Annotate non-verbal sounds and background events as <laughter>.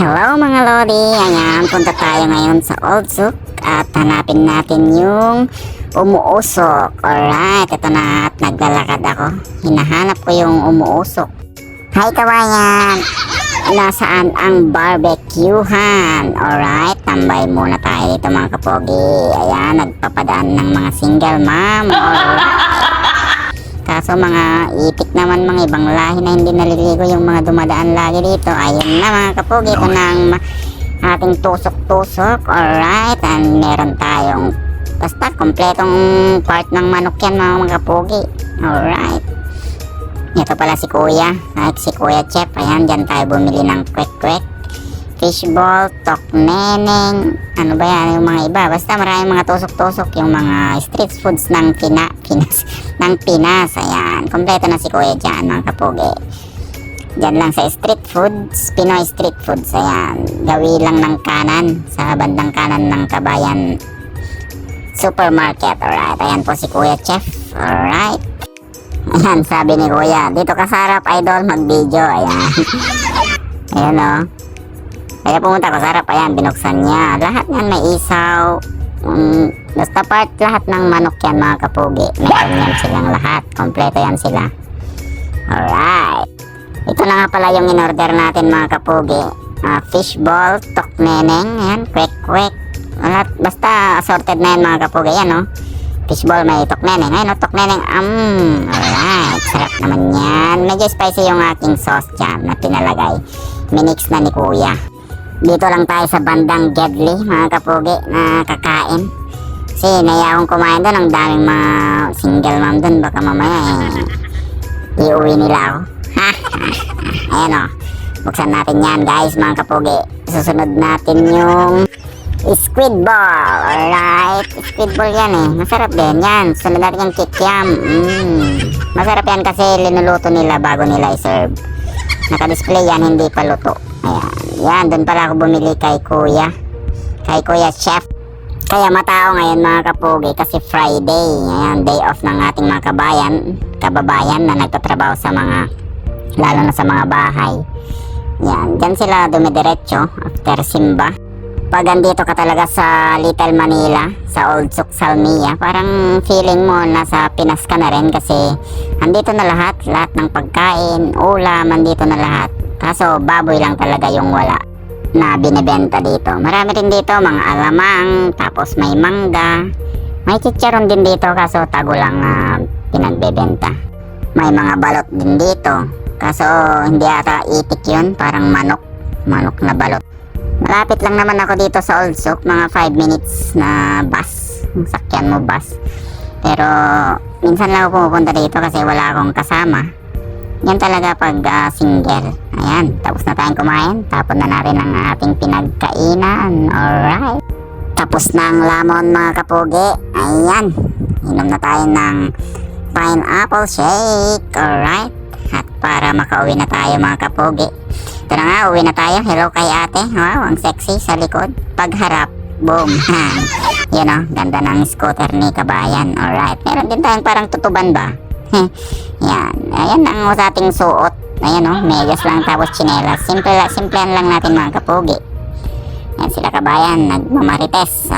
Hello mga Lodi! Ayan, punta tayo ngayon sa Old Souk at hanapin natin yung umuusok. Alright, ito na at naglalakad ako. Hinahanap ko yung umuusok. Hi kawayan! Nasaan ang barbecuehan? Alright, tambay muna tayo dito mga kapogi. Ayan, nagpapadaan ng mga single mom. Alright. Kaso mga itik naman mga ibang lahi na hindi naliligo yung mga dumadaan lagi dito. Ayun na mga kapogi, ito ma- ating tusok-tusok. Alright, and meron tayong basta kompletong part ng manok yan mga mga kapogi. Alright. Ito pala si Kuya, like si Kuya Chef. Ayan, dyan tayo bumili ng kwek-kwek. Fishball, tok neneng, ano ba yan, yung mga iba. Basta maraming mga tusok-tusok, yung mga street foods ng Pina, Pinas, <laughs> ng Pinas. Ayan, kompleto na si Kuya dyan, mga kapogi. Diyan lang sa street foods, Pinoy street foods. Ayan, gawi lang ng kanan, sa bandang kanan ng Kabayan Supermarket. Alright, ayan po si Kuya Chef. Alright. Ayan, sabi ni Kuya, dito ka sa harap, idol, mag-video. Ayan. <laughs> ayan o. Kaya pumunta ko sa harap, ayan, binuksan niya. Lahat yan may isaw. Um, basta part lahat ng manok yan, mga kapugi. Meron yan silang lahat. Kompleto yan sila. Alright. Ito na nga pala yung in-order natin, mga kapugi. Ah, fishball, tok neneng, ayan, kwek kwek. Lahat, basta assorted na yan, mga kapugi. Yan, oh. Fishball may tok neneng. Ayun, oh, tok neneng. Um, alright. Sarap naman yan. Medyo spicy yung aking sauce dyan na pinalagay. Minix na ni kuya. Dito lang tayo sa bandang Gedli, mga kapugi, na kakain. Kasi naya kumain doon. Ang daming mga single mom doon. Baka mamaya eh, iuwi nila ako. <laughs> Ayan o. Buksan natin yan guys, mga kapugi. Susunod natin yung squid ball. Alright. Squid ball yan eh. Masarap din yan. Sunod natin yung kikiam. Mm. Masarap yan kasi linuluto nila bago nila i-serve. Naka-display yan, hindi pa luto. Yan, doon pala ako bumili kay kuya. Kay kuya chef. Kaya matao ngayon mga kapugi kasi Friday. Ayan, day off ng ating mga kabayan, kababayan na nagtatrabaho sa mga, lalo na sa mga bahay. Yan, dyan sila dumidiretso after Simba. Pag andito ka talaga sa Little Manila, sa Old Souk Salmia, parang feeling mo nasa Pinas ka na rin kasi andito na lahat, lahat ng pagkain, ulam, andito na lahat. Kaso baboy lang talaga yung wala na binebenta dito. Marami rin dito, mga alamang, tapos may mangga. May chicharon din dito kaso tago lang na pinagbebenta. May mga balot din dito. Kaso hindi ata itik yun, parang manok. Manok na balot. Malapit lang naman ako dito sa Old Souk, mga 5 minutes na bus. Sakyan mo bus. Pero minsan lang ako pumupunta dito kasi wala akong kasama. Yan talaga pag ah, single. Ayan, tapos na tayong kumain. Tapon na natin ang ating pinagkainan. Alright. Tapos na ang lamon mga kapugi. Ayan. Inom na tayo ng pineapple shake. Alright. At para makauwi na tayo mga kapugi. Ito na nga, uwi na tayo. Hello kay ate. Wow, ang sexy sa likod. Pagharap. Boom. <laughs> Yan o, ganda ng scooter ni Kabayan. Alright. Meron din tayong parang tutuban ba? Yan. Ayan ang ating suot. Ayan o, medyas lang tapos chinelas. Simple, simple lang natin mga kapugi. Yan sila kabayan, nagmamarites.